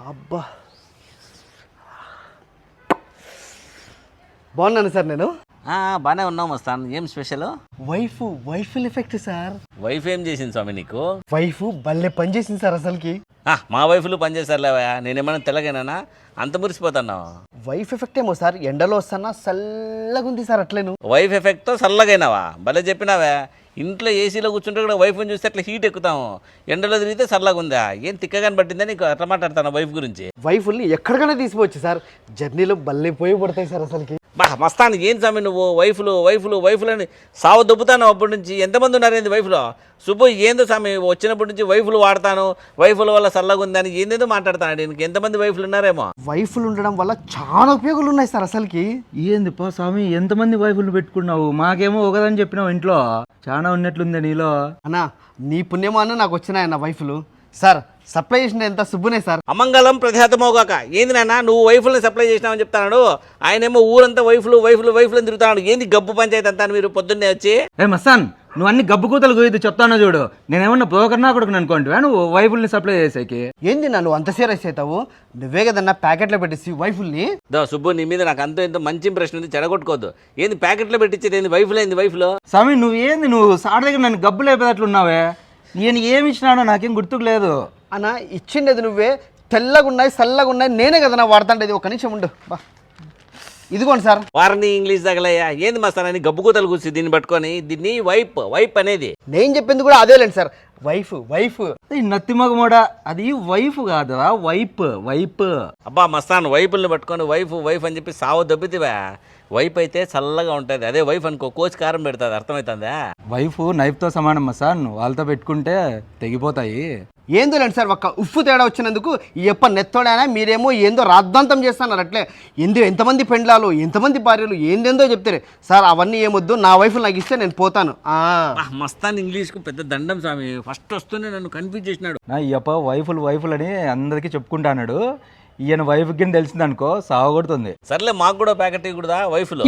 అబ్బా. బాగున్నాను సార్ నేను. బాగానే ఉన్నాం మస్తాన్. ఏం special wife wife effect sir. Wife ఏం చేసింది స్వామి నీకు? వైఫ్ భలే పని చేసింది సార్ అసలుకి. ఆ, మా వైఫ్లు పనిచేస్తారులేవా నేనేమన్నా తెల్లగైనా అంత మురిసిపోతున్నావు. వైఫ్ ఎఫెక్ట్ ఏమో సార్. ఎండలో వస్తానా? చల్లగా ఉంది సార్ అట్లేను. వైఫ్ ఎఫెక్ట్తో చల్లగైనావా? భలే చెప్పినావే. ఇంట్లో ఏసీలో కూర్చుంటే కూడా వైఫ్ని చూస్తే అట్లా హీట్ ఎక్కుతాము. ఎండలో తిరిగితే చల్లగా ఉందా? ఏం తిక్కగాని పట్టిందా నీకు? అట్లా మాట్లాడతాను వైఫ్ గురించి. వైఫ్ని ఎక్కడికైనా తీసుకోవచ్చు సార్. జర్నీలో భలే పోయి పడతాయి సార్ అసలుకి. బా మస్తాను ఏం స్వామి నువ్వు? వైఫ్లు వైఫ్లు వైఫ్లు అని సావు దొబ్బుతాను అప్పటి నుంచి. ఎంతమంది ఉన్నారు ఏంది వైఫ్లో? సుబ్బు ఏందో స్వామి వచ్చినప్పటి నుంచి వైఫ్లు వాడతాను. వైఫ్ల వల్ల చల్లగా ఉందని ఏందేదో మాట్లాడతాను నీకు ఎంతమంది వైఫ్లు ఉన్నారేమో? వైఫ్లు ఉండడం వల్ల చాలా ఉపయోగాలు ఉన్నాయి సార్ అసలుకి. ఏంది పా స్వామి ఎంతమంది వైఫులు పెట్టుకున్నావు? మాకేమో ఒకదని చెప్పినావు ఇంట్లో. చాలా ఉన్నట్లుంది నీలో. అన్నా నీ పుణ్యమాన నాకు వచ్చినాయన్న వైఫ్లు. సార్ సప్లై చేసిన ఎంత సుబ్బునే సార్. అమంగళం ప్రతిహతమోగాక ఏంది నాన్న నువ్వు వైఫ్లని సప్లై చేసినావని చెప్తాడు ఆయనేమో ఊరంతా వైఫ్లు వైఫ్లు వైఫ్లు అని తిరుగుతాడు. ఏంది గబ్బు పంచాయతీ అంతా మీరు పొద్దున్నే వచ్చి? ఏ మస్తాన్ నువ్వు అన్ని గబ్బు కూతలు పోయి చెప్తానో చూడు. నేనేమన్నా బ్రోకర్ నా కొడుకు అనుకోంటివా నువ్వు వైఫుల్ని సప్లై చేసేకి? ఏంది నన్ను అంత సీరియస్ అవుతావు? నువ్వే కదన్నా ప్యాకెట్లో పెట్టేసి వైఫుల్ని? దో సుబ్బు నీ మీద నాకు అంత ఎంతో మంచి ఇంప్రెషన్ ఉంది చెడగొట్టుకోవద్దు. ఏంది ప్యాకెట్లో పెట్టించేది ఏంది? వైఫ్లో ఏంది? వైఫ్లో? స్వామి నువ్వు ఏంది? నువ్వు సార్ దగ్గర నన్ను గబ్బు లేపేటట్లున్నావే? నేను ఏమి ఇచ్చినానో నాకేం గుర్తుకు లేదు. అన్నా ఇచ్చిండేది నువ్వే తెల్లగా ఉన్నాయి నేనే కదన్నా వాడతాండేది. ఒక నిమిషం ఉండు. బా. ఇదిగోండి సార్. వారిని ఇంగ్లీష్ తగలయ్యా. ఏంది మస్తానని గబ్బు కూతలు కూర్చి దీన్ని పట్టుకొని దీన్ని వైప్ వైప్ అనేది. నేను చెప్పింది కూడా అదేలేండి సార్. Wife wife. నత్తి మగమోడా అది వైఫ్ కాదురా వైప్ వైప్. అబ్బా మస్తాన్ వైపుల్ని పట్టుకొని వైఫ్ వైఫ్ అని చెప్పి సావు దబ్బితివా? వైఫ్ అయితే చల్లగా ఉంటుంది. అదే వైఫ్ అనుకో కోచ్ కారం పెడుతుంది అర్థమవుతుందా వైఫ్ నైఫ్తో సమానం మస్తాన్. వాళ్ళతో పెట్టుకుంటే తెగిపోతాయి. ఏందోలేండి సార్ ఒక్క ఉప్పు తేడా వచ్చినందుకు ఈ ఎప్ప నెత్తోడైనా మీరేమో ఏందో రాద్ధాంతం చేస్తున్నారు. అట్లే ఎందు ఎంతమంది పెండ్లాలు ఎంతమంది భార్యలు ఏందేందో చెప్తారు. సార్ అవన్నీ ఏమొద్దు నా వైఫ్ నాకు ఇస్తే నేను పోతాను. మస్తాన్ ఇంగ్లీష్కు పెద్ద దండం స్వామి. ఫస్ట్ వస్తూనే నన్ను కన్ఫ్యూజ్ చేసినాడు. నా అప్ప వైఫులు వైఫులు అని అందరికీ చెప్పుకుంటాన్నాడు ఈయన వైఫ్ కింద తెలిసిందనుకో సాగొడుతుంది. సర్లే మాకు కూడా ప్యాకెట్ ఇవ్వకూడదా వైఫ్లో?